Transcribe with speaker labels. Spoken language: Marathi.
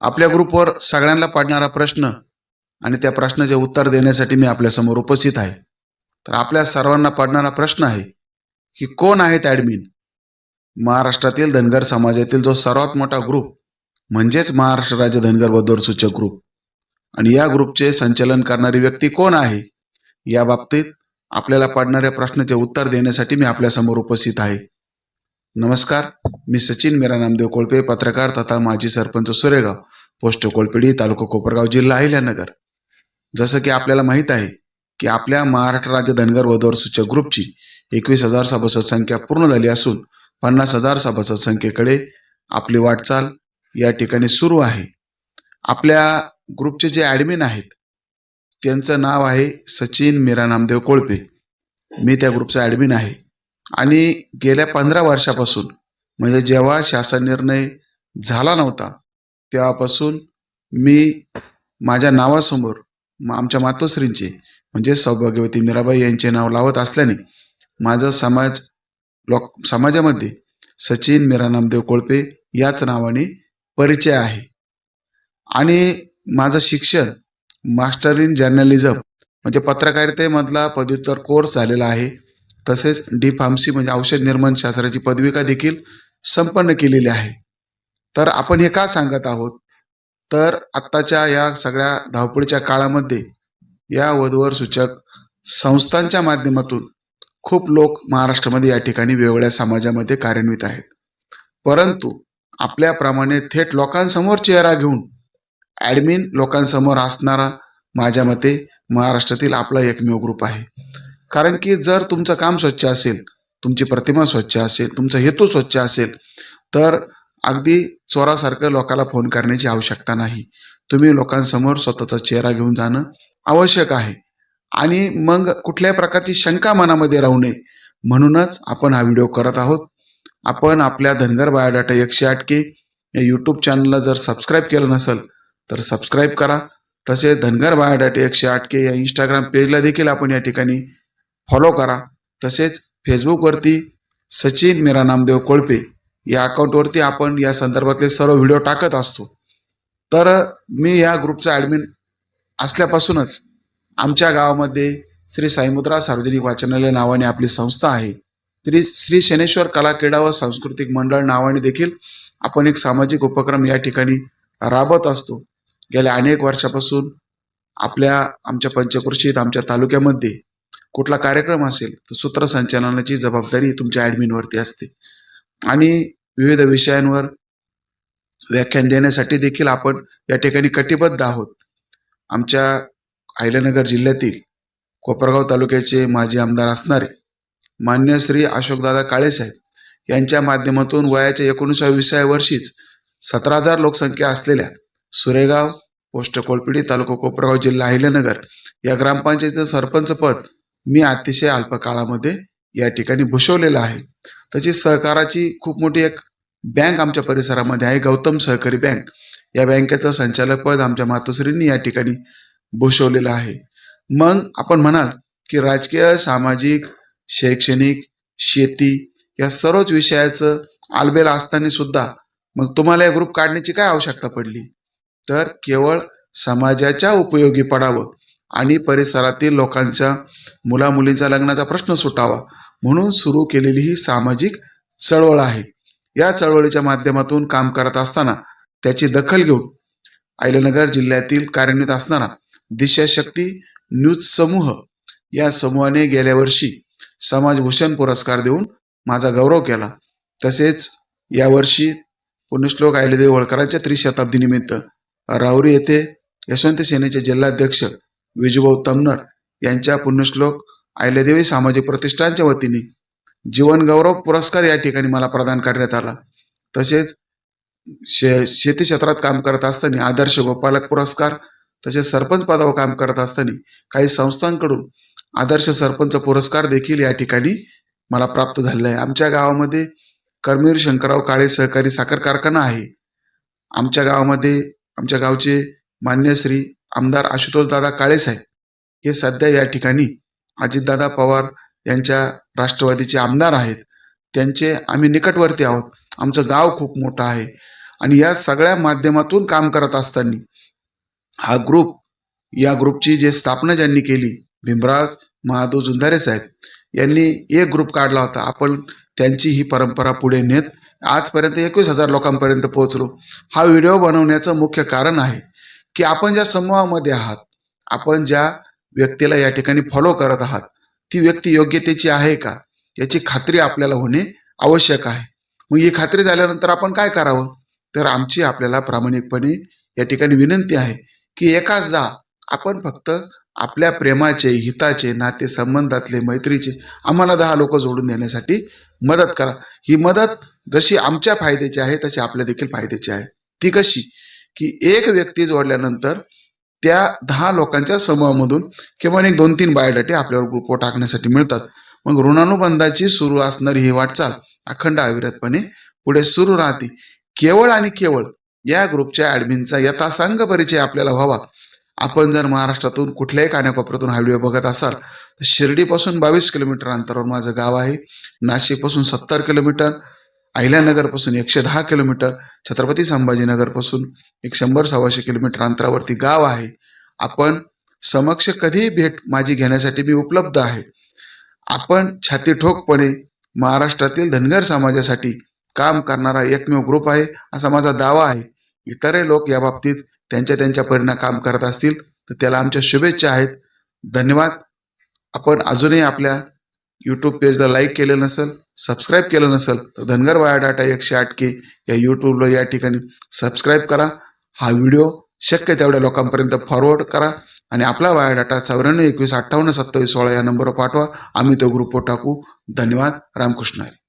Speaker 1: आपल्या ग्रुपवर सगळ्यांना पडणारा प्रश्न आणि त्या प्रश्नाचे उत्तर देण्यासाठी मी आपल्यासमोर उपस्थित आहे. तर आपल्या सर्वांना पडणारा प्रश्न आहे की कोण आहेत ॲडमिन महाराष्ट्रातील धनगर समाजातील जो सर्वात मोठा ग्रुप म्हणजेच महाराष्ट्र राज्य धनगर बदवर सूचक ग्रुप आणि या ग्रुपचे संचालन करणारी व्यक्ती कोण आहे? या बाबतीत आपल्याला पडणाऱ्या प्रश्नाचे उत्तर देण्यासाठी मी आपल्यासमोर उपस्थित आहे. नमस्कार मी सचिन मीरा नामदेव कोळपे पत्रकार तथा माजी सरपंच सुरेगाव. पोस्ट कोळपेडी तालुका कोपरगाव जिल्हा अहिल्यानगर. जसं की आपल्याला माहीत आहे की आपल्या महाराष्ट्र राज्य धनगर वधवर सूचक ग्रुपची एकवीस हजार सभासद संख्या पूर्ण झाली असून पन्नास हजार सभासद संख्येकडे आपली वाटचाल या ठिकाणी सुरू आहे. आपल्या ग्रुपचे जे ॲडमिन आहेत त्यांचं नाव आहे सचिन मीरा नामदेव कोळपे. मी त्या ग्रुपचा ॲडमिन आहे. आणि गेल्या पंधरा वर्षापासून म्हणजे जेव्हा शासन निर्णय झाला नव्हता तेव्हापासून मी माझ्या नावासमोर म- आमच्या मातोश्रींचे म्हणजे सौभाग्यवती मीराबाई यांचे नाव लावत असल्याने माझा समाज लोक समाजामध्ये सचिन मीरा नामदेव कोळपे याच नावाने परिचय आहे. आणि माझं शिक्षण मास्टर इन जर्नलिझम म्हणजे पत्रकारितेमधला पदव्युत्तर कोर्स झालेला आहे. तसेच डी फार्मसी म्हणजे औषध निर्माण शास्त्राची पदविका देखील संपन्न केलेली आहे. तर आपण हे का सांगत आहोत? तर आत्ताच्या या सगळ्या धावपळीच्या काळामध्ये या वधूवर सूचक संस्थांच्या माध्यमातून खूप लोक महाराष्ट्रामध्ये या ठिकाणी वेगवेगळ्या समाजामध्ये कार्यान्वित आहेत. परंतु आपल्याप्रमाणे थेट लोकांसमोर चेहरा घेऊन ॲडमिन लोकांसमोर असणारा माझ्या मते महाराष्ट्रातील आपला एकमेव ग्रुप आहे. कारण की जर तुमचं काम स्वच्छ असेल तुमची प्रतिमा स्वच्छ असेल तुमचा हेतू स्वच्छ असेल तर अगदी चोरासारखं लोकाला फोन करण्याची आवश्यकता नाही. तुम्ही लोकांसमोर स्वतःचा चेहरा घेऊन जाणं आवश्यक आहे. आणि मग कुठल्याही प्रकारची शंका मनामध्ये राहू नये. म्हणूनच आपण हा व्हिडिओ करत आहोत. आपण आपल्या धनगर बायोडाटा एकशे आठ के या यूट्यूब चॅनलला जर सबस्क्राईब केलं नसेल तर सबस्क्राईब करा. तसेच धनगर बायोडाटा एकशे आठ के या इंस्टाग्राम पेजला देखील आपण या ठिकाणी फॉलो करा. तसेच फेसबुकवरती सचिन मीरा नामदेव कोळपे या अकाउंटवरती आपण या संदर्भातले सर्व व्हिडिओ टाकत असतो. तर मी या ग्रुपचा ॲडमिन असल्यापासूनच आमच्या गावामध्ये श्री साईमुद्रा सार्वजनिक वाचनालय नावाने आपली संस्था आहे. श्री श्री शनेश्वर कला क्रीडा व सांस्कृतिक मंडळ नावाने देखील आपण एक सामाजिक उपक्रम या ठिकाणी राबवत असतो. गेल्या अनेक वर्षापासून आपल्या आमच्या पंचकृषीत आमच्या तालुक्यामध्ये कुठला कार्यक्रम असेल तर सूत्रसंचालनाची जबाबदारी तुमच्या ॲडमिनवरती असते. आणि विविध विषयांवर व्याख्यान देण्यासाठी देखील आपण या ठिकाणी कटिबद्ध आहोत. आमच्या अहिल्यानगर जिल्ह्यातील कोपरगाव तालुक्याचे माजी आमदार असणारे मान्य श्री अशोकदादा काळेसाहेब यांच्या माध्यमातून वयाच्या एकोणीसाव्या वर्षीच सतरा हजार लोकसंख्या असलेल्या सुरेगाव पोस्ट कोळपिडी तालुका कोपरगाव जिल्हा अहिल्यानगर या ग्रामपंचायतीचं सरपंच पद मी अतिशय अल्प काळामध्ये या ठिकाणी भूषवलेलं आहे. त्याची सहकाराची खूप मोठी एक बँक आमच्या परिसरामध्ये आहे गौतम सहकारी बँक. या बँकेचं संचालक पद आमच्या मातोश्रींनी या ठिकाणी भूषवलेलं आहे. मग आपण म्हणाल की राजकीय सामाजिक शैक्षणिक शेती या सर्वच विषयाचं आलबेल असताना सुद्धा मग तुम्हाला या ग्रुप काढण्याची काय आवश्यकता पडली? तर केवळ समाजाच्या उपयोगी पडावं आणि परिसरातील लोकांच्या मुलामुलींच्या लग्नाचा प्रश्न सुटावा म्हणून सुरू केलेली ही सामाजिक चळवळ आहे. या चळवळीच्या माध्यमातून काम करत असताना त्याची दखल घेऊन अहिल्यानगर जिल्ह्यातील कार्यान्वित असणारा दिशाशक्ती न्यूज समूह या समूहाने गेल्या वर्षी समाजभूषण पुरस्कार देऊन माझा गौरव केला. तसेच यावर्षी पुण्यश्लोक अहिल्यादेवी होळकरांच्या त्रिशताब्दीनिमित्त राहुरी येथे यशवंत सेनेचे जिल्हाध्यक्ष विजुभाऊ तमनर यांच्या पुण्यश्लोक अहिल्यादेवी सामाजिक प्रतिष्ठानच्या वतीने जीवन गौरव पुरस्कार या ठिकाणी मला प्रदान करण्यात आला. तसेच शे शेती क्षेत्रात काम करत असताना आदर्श गोपालक पुरस्कार तसेच सरपंच पदावर काम करत असताना काही संस्थांकडून आदर्श सरपंच पुरस्कार देखील या ठिकाणी मला प्राप्त झालेला आहे. आमच्या गावामध्ये कर्मीर शंकरराव काळे सहकारी साखर कारखाना आहे. आमच्या गावामध्ये आमच्या गावचे मान्य श्री आमदार आशुतोषदादा काळेसाहेब हे सध्या या ठिकाणी अजितदादा पवार यांच्या राष्ट्रवादीचे आमदार आहेत त्यांचे आम्ही निकटवर्ती आहोत. आमचं गाव खूप मोठं आहे. आणि या सगळ्या माध्यमातून काम करत असताना हा ग्रुप या ग्रुपची जे स्थापना ज्यांनी केली भीमराज महादो जुंधारे साहेब यांनी एक ग्रुप काढला होता. आपण त्यांची ही परंपरा पुढे नेत आजपर्यंत एकवीस हजार लोकांपर्यंत पोहोचलो. हा व्हिडिओ बनवण्याचं मुख्य कारण आहे की आपण ज्या समूहामध्ये आहात आपण ज्या व्यक्तीला या ठिकाणी फॉलो करत आहात ती व्यक्ती योग्यतेची आहे का? याची खात्री आपल्याला होणे आवश्यक आहे. मग ही खात्री झाल्यानंतर आपण काय करावं? तर आमची आपल्याला प्रामाणिकपणे या ठिकाणी विनंती आहे की एकाचदा आपण फक्त आपल्या प्रेमाचे हिताचे नाते संबंधातले मैत्रीचे आम्हाला दहा लोक जोडून देण्यासाठी मदत करा. ही मदत जशी आमच्या फायद्याची आहे तशी आपल्या देखील फायद्याची आहे. ती कशी? की एक व्यक्ती जोडल्यानंतर त्या दहा लोकांच्या समूहामधून किमान एक दोन तीन बायोडाटे आपल्यावर ग्रुपवर टाकण्यासाठी मिळतात. मग ऋणानुबंधाची सुरू असणारी ही वाटचाल अखंड अविरतपणे पुढे सुरू राहते. केवळ आणि केवळ या ग्रुपच्या ऍडमिनचा यथासांग परिचय आपल्याला व्हावा. आपण जर महाराष्ट्रातून कुठल्याही कानाकोपऱ्यातून हा व्हिडिओ बघत असाल तर शिर्डीपासून बावीस किलोमीटर अंतरावर माझं गाव आहे. नाशिकपासून सत्तर किलोमीटर अहिल्यानगरपासून एकशे दहा किलोमीटर छत्रपती संभाजीनगरपासून एक शंभर सव्वाशे किलोमीटर अंतरावरती गाव आहे. आपण समक्ष कधीही भेट माझी घेण्यासाठी मी उपलब्ध आहे. आपण छाती ठोकपणे महाराष्ट्रातील धनगर समाजासाठी काम करणारा एकमेव ग्रुप आहे असा माझा दावा आहे. इतरही लोक या बाबतीत त्यांच्या त्यांच्या परीनं काम करत असतील तर त्याला आमच्या शुभेच्छा आहेत. धन्यवाद. आपण अजूनही आपल्या यूट्यूब पेजला लाईक केलं नसेल सबस्क्राईब केलं नसेल तर धनगर बायोडाटा एकशे आठ के या यूट्यूबला या ठिकाणी सबस्क्राईब करा. हा व्हिडिओ शक्य तेवढ्या लोकांपर्यंत फॉरवर्ड करा आणि आपला बायोडाटा चौऱ्याण्णव एकवीस अठ्ठावन्न सत्तावीस सोळा या नंबरवर पाठवा. आम्ही तो ग्रुपवर टाकू. धन्यवाद. रामकृष्ण हरी.